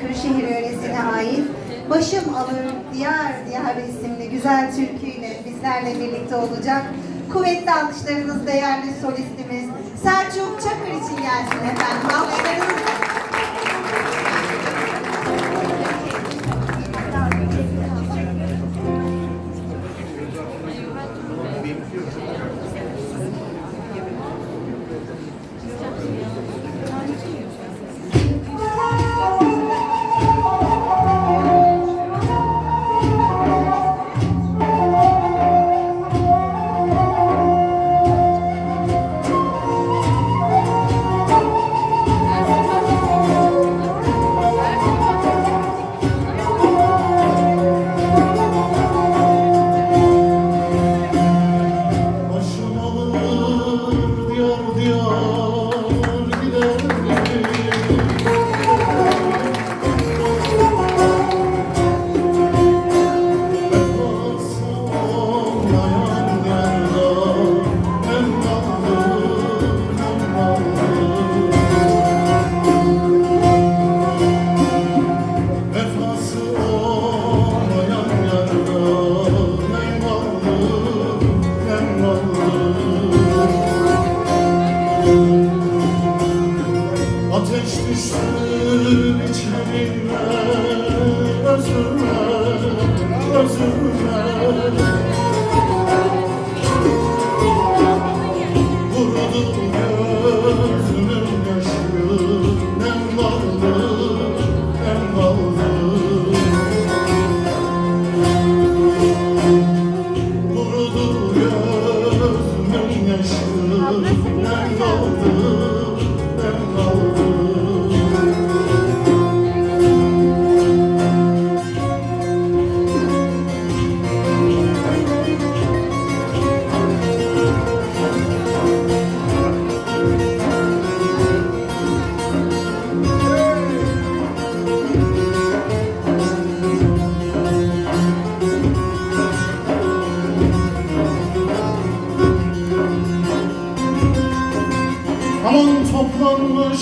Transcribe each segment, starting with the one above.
Kırşehir yöresine ait Başım Alır Diyar Diyar isimli güzel türküyle bizlerle birlikte olacak. Kuvvetli alkışlarınız değerli solistimiz Selçuk Çakır için gelsin efendim. Alkışlarınızla.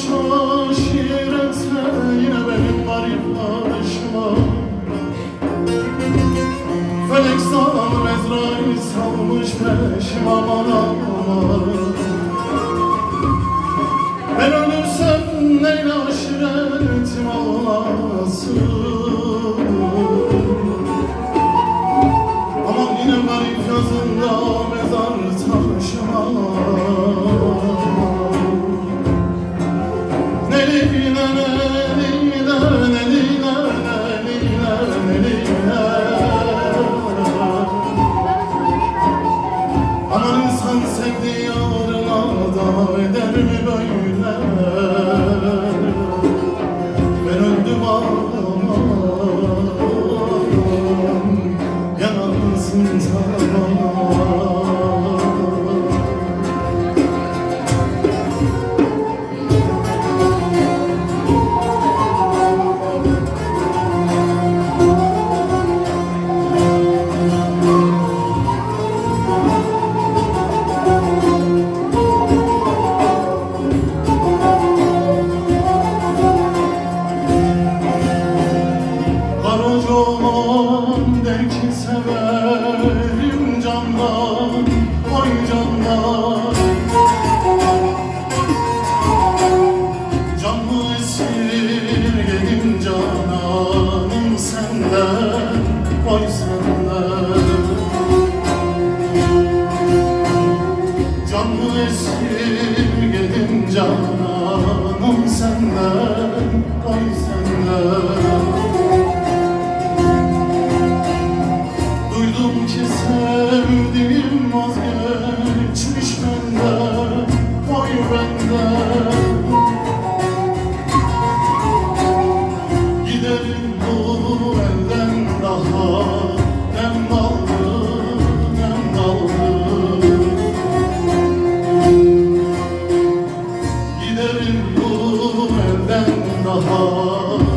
Toplanmış aşirete yine benim garip başıma Felek sağlam Ezrail salmış peşim aman Hallelujah. Oy senden Canlı esirgedim cananım senden Oy senden. Duydum ki sevdiğim vazgeçmiş benden Oy benden. Giderim bu Giderim bu elden daha